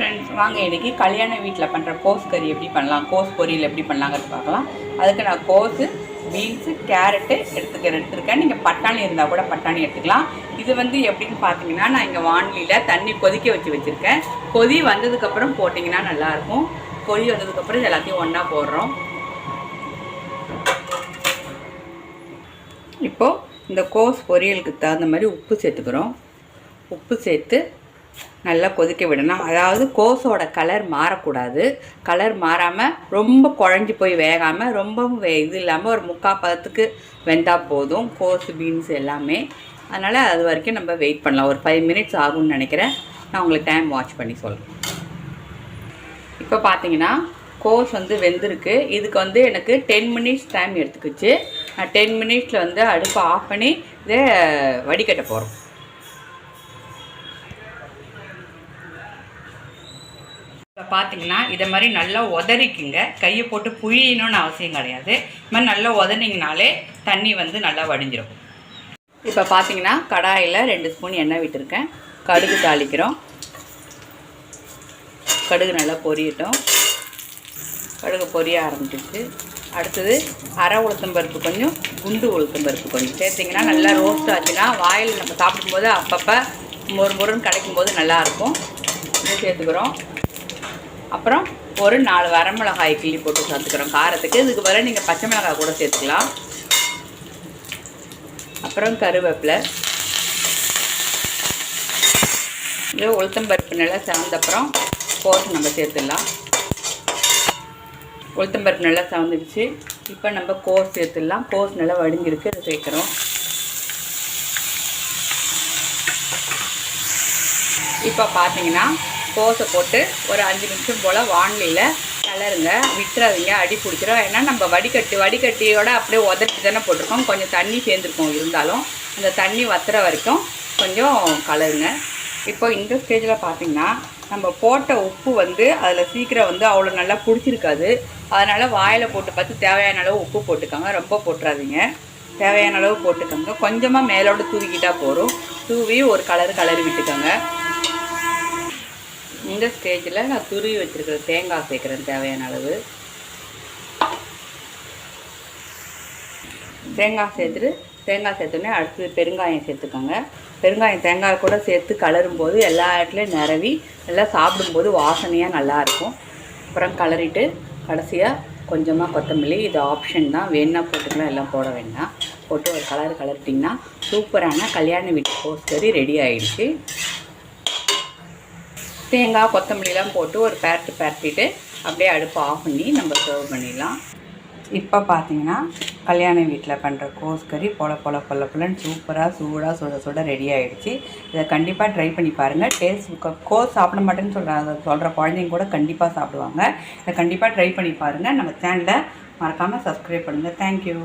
Friends வாங்க இன்றைக்கி கல்யாண வீட்டில் பண்ணுற கோஸ் கறி எப்படி பண்ணலாம்? கோஸ் பொரியல் எப்படி பண்ணலாங்கிறது பார்க்கலாம். அதுக்கு நான் கோஸு பீன்ஸு கேரட்டு எடுத்துக்க எடுத்துருக்கேன். நீங்கள் பட்டாணி இருந்தால் கூட பட்டாணி எடுத்துக்கலாம். இது வந்து எப்படின்னு பார்த்தீங்கன்னா நான் இங்கே வானிலையில் தண்ணி கொதிக்க வச்சு வச்சுருக்கேன். கொதி வந்ததுக்கப்புறம் போட்டிங்கன்னா நல்லாயிருக்கும். கொதி வந்ததுக்கப்புறம் இது எல்லாத்தையும் ஒன்றா போடுறோம். இப்போது இந்த கோஸ் பொரியலுக்கு தகுந்த மாதிரி உப்பு சேர்த்துக்கிறோம். உப்பு சேர்த்து நல்லா கொதிக்க விடணும். அதாவது கோஸோட கலர் மாறக்கூடாது. கலர் மாறாமல் ரொம்ப குழஞ்சி போய் வேகாமல் ரொம்பவும் வே இது இல்லாமல் ஒரு முக்கால் பதத்துக்கு வெந்தால் போதும். கோஸ் பீன்ஸ் எல்லாமே. அதனால் அது வரைக்கும் நம்ம வெயிட் பண்ணலாம். ஒரு ஃபைவ் மினிட்ஸ் ஆகும்னு நினைக்கிறேன். நான் உங்களுக்கு டைம் வாட்ச் பண்ணி சொல்கிறேன் இப்போ பார்த்தீங்கன்னா கோஸ் வந்து வெந்திருக்கு. இதுக்கு வந்து எனக்கு டென் மினிட்ஸ் டைம் எடுத்துக்கிச்சு. நான் டென் மினிட்ஸில் வந்து அடுப்பை ஆஃப் பண்ணி இதை வடிகட்ட போகிறோம் இப்போ பார்த்தீங்கன்னா இதை மாதிரி நல்லா உதறிக்குங்க. கையை போட்டு புழியணும்னு அவசியம் கிடையாது. இது மாதிரி நல்லா உதனிங்கனாலே தண்ணி வந்து நல்லா வடிஞ்சிடும் இப்போ பார்த்தீங்கன்னா கடாயில் ரெண்டு ஸ்பூன் எண்ணெய் விட்டுருக்கேன். கடுகு தாளிக்கிறோம். கடுகு நல்லா பொரியட்டும். கடுகு பொரிய ஆரம்பிச்சிச்சு அடுத்தது அரை உளுத்தம்பருப்பு கொஞ்சம் குண்டு உளுத்தம்பருப்பு கொஞ்சம் சேர்த்திங்கன்னா நல்லா ரோஸ்ட் ஆச்சுன்னா வாயில் நம்ம சாப்பிடும்போது அப்பப்போ மொறு மொறுன்னு கிடைக்கும் போது நல்லாயிருக்கும் சேர்த்துக்கிறோம். அப்புறம் ஒரு நாலு வரமிளகாய் கிள்ளி போட்டு சேர்த்துக்கிறோம் காரத்துக்கு இதுக்கு பதிலாக நீங்கள் பச்சை மிளகாய் கூட சேர்த்துக்கலாம். அப்புறம் கருவேப்பிலை. இது உளுத்தம்பருப்பு நல்லா சேர்ந்தப்புறம் கோஸ் நம்ம சேர்த்துடலாம். உளுத்தம்பருப்பு நல்லா சேர்ந்துடுச்சு இப்போ நம்ம கோஸ் சேர்த்துடலாம். கோஸ் நல்லா வடிஞ்சிருக்கு. அதை சேர்க்குறோம். இப்போ பார்த்தீங்கன்னா கோஸை போட்டு ஒரு அஞ்சு நிமிஷம் போல் வானிலையில் கலருங்க விட்டுறாதீங்க அடி பிடிச்சிரும். ஏன்னா நம்ம வடிகட்டி வடிகட்டியோட அப்படியே உதச்சி தானே போட்டிருக்கோம். கொஞ்சம் தண்ணி சேர்ந்துருக்கோம் இருந்தாலும் அந்த தண்ணி வத்துற வரைக்கும் கொஞ்சம் கலருங்க. இப்போ இந்த ஸ்டேஜில் பார்த்தீங்கன்னா நம்ம போட்ட உப்பு வந்து அதில் சீக்கிரம் வந்து அவ்வளோ நல்லா பிடிச்சிருக்காது. அதனால் வாயில் போட்டு பார்த்து தேவையான அளவு உப்பு போட்டுக்கோங்க. ரொம்ப போட்டுறாதீங்க. தேவையான அளவு போட்டுக்கோங்க. கொஞ்சமாக மேலோட தூவிக்கிட்டால் போதும். தூவி ஒரு கலர் கலர் விட்டுக்கோங்க. இந்த ஸ்டேஜில் நான் துருவி வச்சுருக்கிற தேங்காய் சேர்க்குறேன் தேவையான அளவு. தேங்காய் சேர்த்துட்டு தேங்காய் சேர்த்தோன்னே அடுத்து பெருங்காயம் சேர்த்துக்கோங்க. பெருங்காயம் தேங்காய் கூட சேர்த்து கலரும் போது எல்லா இடத்துலையும் நிரவி நல்லா சாப்பிடும்போது வாசனையாக நல்லாயிருக்கும் அப்புறம் கலரிட்டு கடைசியாக கொஞ்சமாக கொத்தமல்லி இது ஆப்ஷன் தான். வேணா போட்டுக்கலாம் எல்லாம் போட வேண்டாம். போட்டு ஒரு கலர் கலர்ட்டிங்கன்னா சூப்பரான கல்யாண வீட்டு கோஸ் ரெடி ஆகிடுச்சு தேங்காய் கொத்தமல்லிலாம் போட்டு ஒரு பேரட்டு பேரட்டிட்டு அப்படியே அடுப்பு ஆஃப் பண்ணி நம்ம சர்வ் பண்ணிடலாம். இப்போ பார்த்தீங்கன்னா கல்யாண வீட்டில் பண்ணுற கோஸ் கறி பொல பொல பொல பொலன்னு சூப்பராக சூடாக சுட சுட ரெடி ஆகிடுச்சு இதை கண்டிப்பாக ட்ரை பண்ணி பாருங்கள் டேஸ்ட் கோஸ் சாப்பிட மாட்டேன்னு சொல்கிற சொல்கிற குழந்தைங்க கூட கண்டிப்பாக சாப்பிடுவாங்க. இதை கண்டிப்பாக ட்ரை பண்ணி பாருங்கள் நம்ம சேனலை மறக்காமல் சப்ஸ்கிரைப் பண்ணுங்கள் தேங்க்யூ